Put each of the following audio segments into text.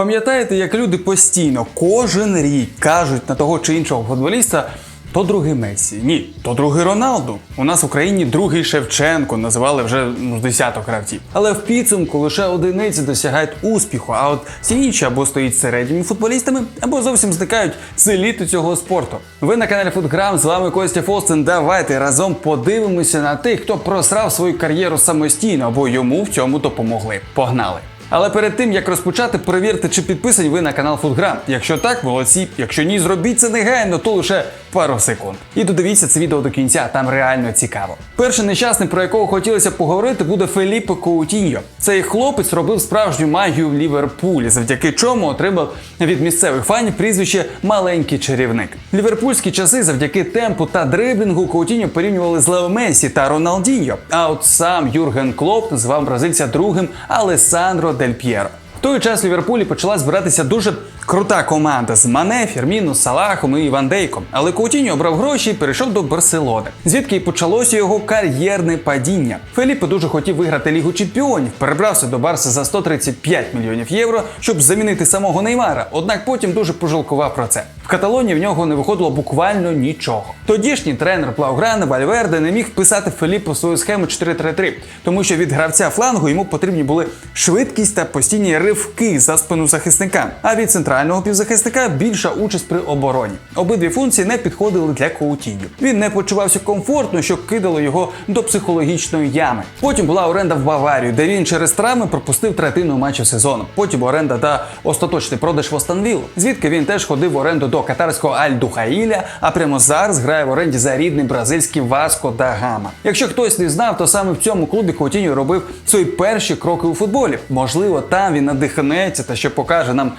Пам'ятаєте, як люди постійно кожен рік кажуть на того чи іншого футболіста, то другий Месі. Ні, то другий Роналду. У нас в Україні другий Шевченко називали вже ну, десяток гравців. Але в підсумку лише одиниці досягають успіху. А от всі інші або стоїть середніми футболістами, або зовсім зникають з еліти цього спорту. Ви на каналі Футграм, з вами Костя Фостин. Давайте разом подивимося на тих, хто просрав свою кар'єру самостійно, або йому в цьому допомогли. Погнали! Але перед тим як розпочати, перевірте, чи підписані ви на канал Фудграм. Якщо так, молодці. Якщо ні, зробіть це негайно, то лише пару секунд. І додивіться це відео до кінця, там реально цікаво. Перший нещасний, про якого хотілося поговорити, буде Феліпе Коутіньо. Цей хлопець робив справжню магію в Ліверпулі, завдяки чому отримав від місцевих фанів прізвище Маленький чарівник. Ліверпульські часи завдяки темпу та дриблінгу Коутіньо порівнювали з Лео Месі та Роналдіньо. А от сам Юрген Клоп називав бразильця другим Алесандро Дель П'єро. В той час Ліверпулі почала збиратися дуже крута команда з Мане, Фірміно, Салахом і Ван Дейком. Але Коутіньо обрав гроші і перейшов до Барселони, звідки і почалося його кар'єрне падіння. Феліпе дуже хотів виграти Лігу Чемпіонів, перебрався до Барси за 135 мільйонів євро, щоб замінити самого Неймара. Однак потім дуже пожалкував про це. В Каталонії в нього не виходило буквально нічого. Тодішній тренер Плауграна Вальверде не міг вписати Феліпу свою схему 4-3-3, тому що від гравця флангу йому потрібні були швидкість та постійні ривки за спину захисника. А від центрального півзахисника більша участь при обороні. Обидві функції не підходили для Коутіньо. Він не почувався комфортно, що кидало його до психологічної ями. Потім була оренда в Баварію, де він через травми пропустив третину матчів сезону. Потім оренда та остаточний продаж в Останвіл, звідки він теж ходив в оренду до катарського Аль-Духаїля, а прямо зараз грає в оренді за рідний бразильський Васко да Гама. Якщо хтось не знав, то саме в цьому клубі Коутіньо робив свої перші кроки у футболі. Можливо, там він надихнеться та ще покаже нам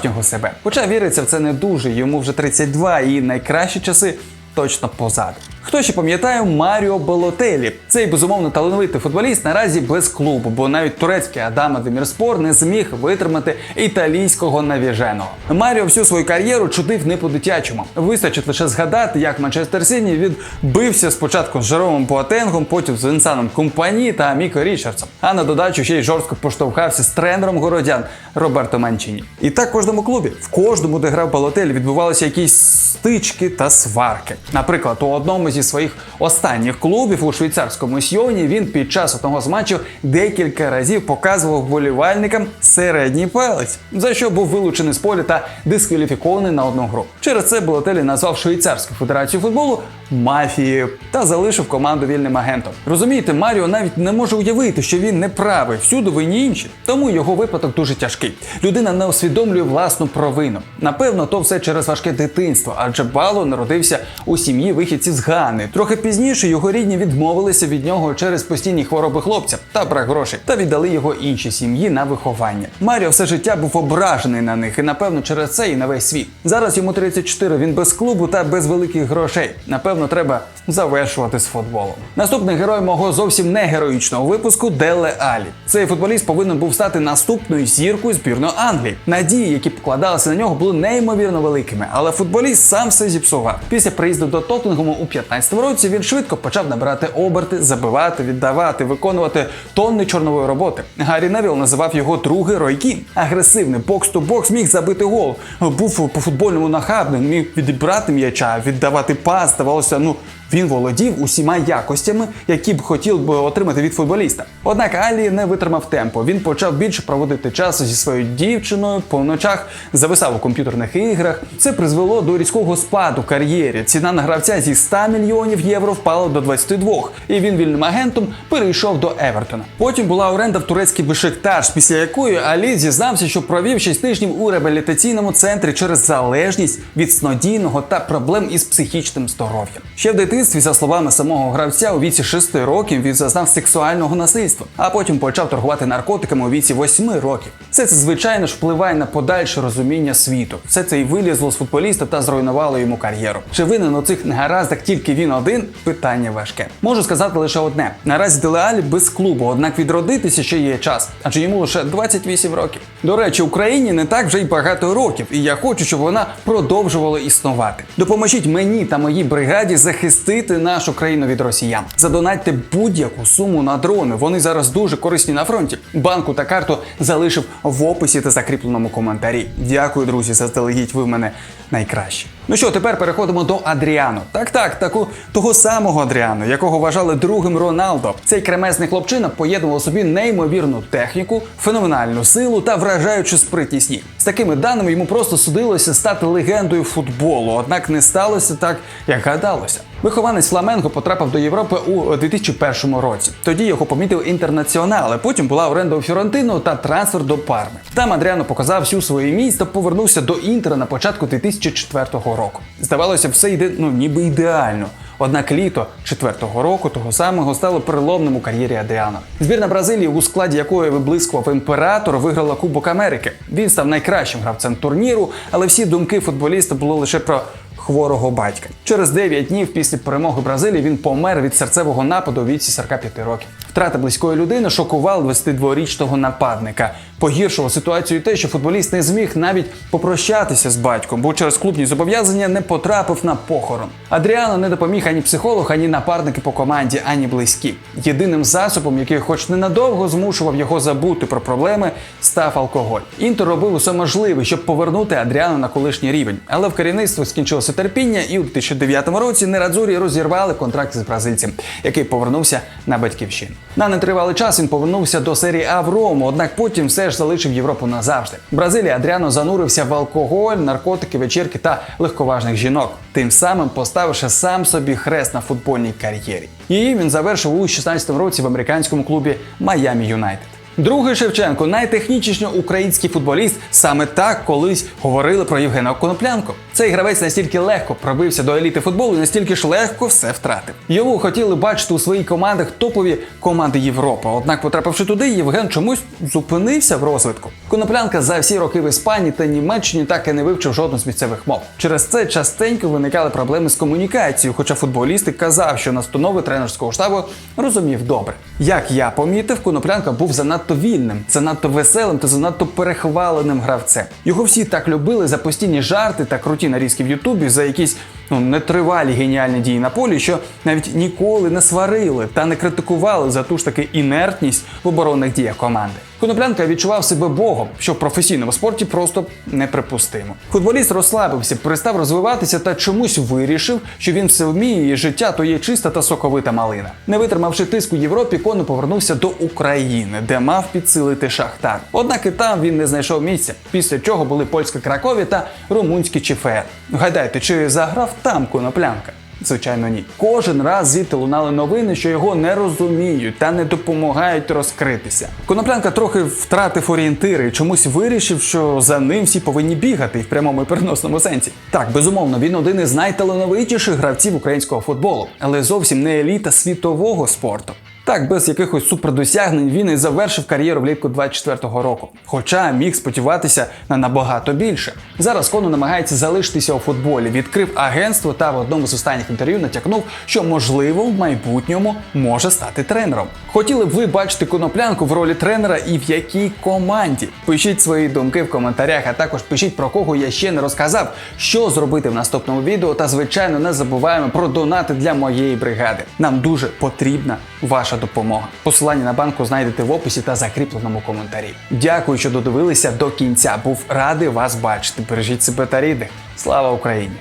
справжнього себе. Хоча віриться в це не дуже, йому вже 32 і найкращі часи точно позаду. Хто ще пам'ятає Маріо Балотелі? Цей безумовно талановитий футболіст наразі без клубу, бо навіть турецький Адама Демірспор не зміг витримати італійського навіженого. Маріо всю свою кар'єру чудив не по-дитячому. Вистачить лише згадати, як Манчестер Сіні відбився спочатку з Жеромом Боатенгом, потім з Вінсаном Компані та Міко Річардсом. А на додачу ще й жорстко поштовхався з тренером городян Роберто Манчині. І так в кожному клубі, в кожному, де грав Балотелі, відбувалися якісь стички та сварки. Наприклад, у одному зі своїх останніх клубів у швейцарському Сьоні він під час одного з матчів декілька разів показував вболівальникам середній палець, за що був вилучений з поля та дискваліфікований на одну гру. Через це Балотелі назвав Швейцарську федерацію футболу мафією та залишив команду вільним агентом. Розумієте, Маріо навіть не може уявити, що він не правий, всюди винні інші. Тому його випадок дуже тяжкий. Людина не усвідомлює власну провину. Напевно, то все через важке дитинство, адже Бало народився у сім'ї вихідців з Гани. Трохи пізніше його рідні відмовилися від нього через постійні хвороби хлопця та брак грошей та віддали його іншій сім'ї на виховання. Маріо все життя був ображений на них, і напевно через це і на весь світ. Зараз йому 34, Він без клубу та без великих грошей. Напевно, треба завершувати з футболом. Наступний герой мого зовсім не героїчного випуску Деле Алі. Цей футболіст повинен був стати наступною зіркою збірної Англії. Надії, які покладалися на нього, були неймовірно великими, але футболіст сам все зіпсував. Після приїзду до Тоттенгему у 15-му році він швидко почав набирати оберти, забивати, віддавати, виконувати тонни чорнової роботи. Гаррі Невіл називав його другий Ройкін. Агресивний бокс-то-бокс міг забити гол. Був по футбольному нахабним, міг відібрати м'яча, віддавати пас. Здавалося, ну він володів усіма якостями, які б хотів би отримати від футболіста. Однак Алі не витримав темпу. Він почав більше проводити часу зі своєю дівчиною, по ночах зависав у комп'ютерних іграх. Це призвело до різкого спаду кар'єрі. Ціна на гравця зі 100 мільйонів євро впала до 22, і він вільним агентом перейшов до Евертона. Потім була оренда в турецький Бешикташ, після якої Алі зізнався, що провів 6 тижнів у реабілітаційному центрі через залежність від снодійного та проблем із психічним здоров'ям. Ще в дитинстві, за словами самого гравця, у віці 6 років він зазнав сексуального насильства, а потім почав торгувати наркотиками у віці 8 років. Все це звичайно ж впливає на подальше розуміння світу. Все це і вилізло з футболіста та зруйнувало йому кар'єру. Чи винен у цих негараздах тільки він один? Питання важке. Можу сказати лише одне: наразі Делеалі без клубу, однак відродитися ще є час, адже йому лише 28 років. До речі, Україні не так вже й багато років, і я хочу, щоб вона продовжувала існувати. Допоможіть мені та моїй бригаді захистити захистити нашу країну від росіян. Задонатьте будь-яку суму на дрони. Вони зараз дуже корисні на фронті. Банку та карту залишив в описі та закріпленому коментарі. Дякую, друзі, заздалегідь. Ви мене найкращі. Ну що, тепер переходимо до Адріану. Так, так, таку того самого Адріану, якого вважали другим Роналдо. Цей кремезний хлопчина поєднував собі неймовірну техніку, феноменальну силу та вражаючу спритність. З такими даними йому просто судилося стати легендою футболу, однак не сталося так, як гадалося. Вихованець Фламенго потрапив до Європи у 2001 році. Тоді його помітив інтернаціонал, а потім була оренда у Фіорентину та трансфер до Парми. Там Адріано показав всю свою міць та повернувся до Інтера на початку 2004 року. Здавалося, все йде ну ніби ідеально. Однак літо четвертого року того самого стало переломним у кар'єрі Адріана. Збірна Бразилії, у складі якої виблискував імператор, виграла Кубок Америки. Він став найкращим гравцем турніру, але всі думки футболіста були лише про хворого батька. Через 9 днів після перемоги Бразилії він помер від серцевого нападу у віці 45 років. Втрата близької людини шокувала 22-річного нападника. Погіршував ситуацію те, що футболіст не зміг навіть попрощатися з батьком, бо через клубні зобов'язання не потрапив на похорон. Адріано не допоміг ані психолог, ані напарники по команді, ані близькі. Єдиним засобом, який, хоч ненадовго змушував його забути про проблеми, став алкоголь. Інтер робив усе можливе, щоб повернути Адріану на колишній рівень, але в керівництво скінчилося терпіння, і у 2009 році Нерадзурі розірвали контракт з бразильцем, який повернувся на батьківщину. На нетривалий час він повернувся до серії А в Рому, однак потім все ж залишив Європу назавжди. Бразилії Адріано занурився в алкоголь, наркотики, вечірки та легковажних жінок, тим самим поставивши сам собі хрест на футбольній кар'єрі. Її він завершив у 16 році в американському клубі Майамі Юнайтед. Другий Шевченко найтехнічніше український футболіст. Саме так колись говорили про Євгена Коноплянко. Цей гравець настільки легко пробився до еліти футболу, і настільки ж легко все втратив. Його хотіли бачити у своїх командах топові команди Європи. Однак, потрапивши туди, Євген чомусь зупинився в розвитку. Коноплянка за всі роки в Іспанії та Німеччині так і не вивчив жодну з місцевих мов. Через це частенько виникали проблеми з комунікацією, хоча футболісти казав, що настанови тренерського штабу розумів добре. Як я помітив, Коноплянка був занадто вільним, занадто веселим та занадто перехваленим гравцем. Його всі так любили за постійні жарти та круті нарізки в Ютубі за якісь ну нетривалі геніальні дії на полі, що навіть ніколи не сварили та не критикували за ту ж таки інертність в оборонних діях команди. Коноплянка відчував себе богом, що в професійному спорті просто неприпустимо. Футболіст розслабився, перестав розвиватися та чомусь вирішив, що він все вміє, і життя то є чиста та соковита малина. Не витримавши тиску Європі, Коно повернувся до України, де мав підсилити Шахтар. Однак і там він не знайшов місця, після чого були польська Кракові та румунський ЧФР. Гадайте, чи заграв там Коноплянка? Звичайно, ні. Кожен раз звідти лунали новини, що його не розуміють та не допомагають розкритися. Коноплянка трохи втратив орієнтири і чомусь вирішив, що за ним всі повинні бігати в прямому і переносному сенсі. Так, безумовно, він один із найталановитіших гравців українського футболу, але зовсім не еліта світового спорту. Так, без якихось супердосягнень він і завершив кар'єру влітку 24-го року. Хоча міг сподіватися на набагато більше. Зараз Коно намагається залишитися у футболі, відкрив агентство та в одному з останніх інтерв'ю натякнув, що можливо в майбутньому може стати тренером. Хотіли б ви бачити коноплянку в ролі тренера і в якій команді? Пишіть свої думки в коментарях, а також пишіть про кого я ще не розказав, що зробити в наступному відео. Та звичайно не забуваємо про донати для моєї бригади. Нам дуже потрібна ваша допомога. Посилання на банку знайдете в описі та закріпленому коментарі. Дякую, що додивилися до кінця. Був радий вас бачити. Бережіть себе та рідних. Слава Україні!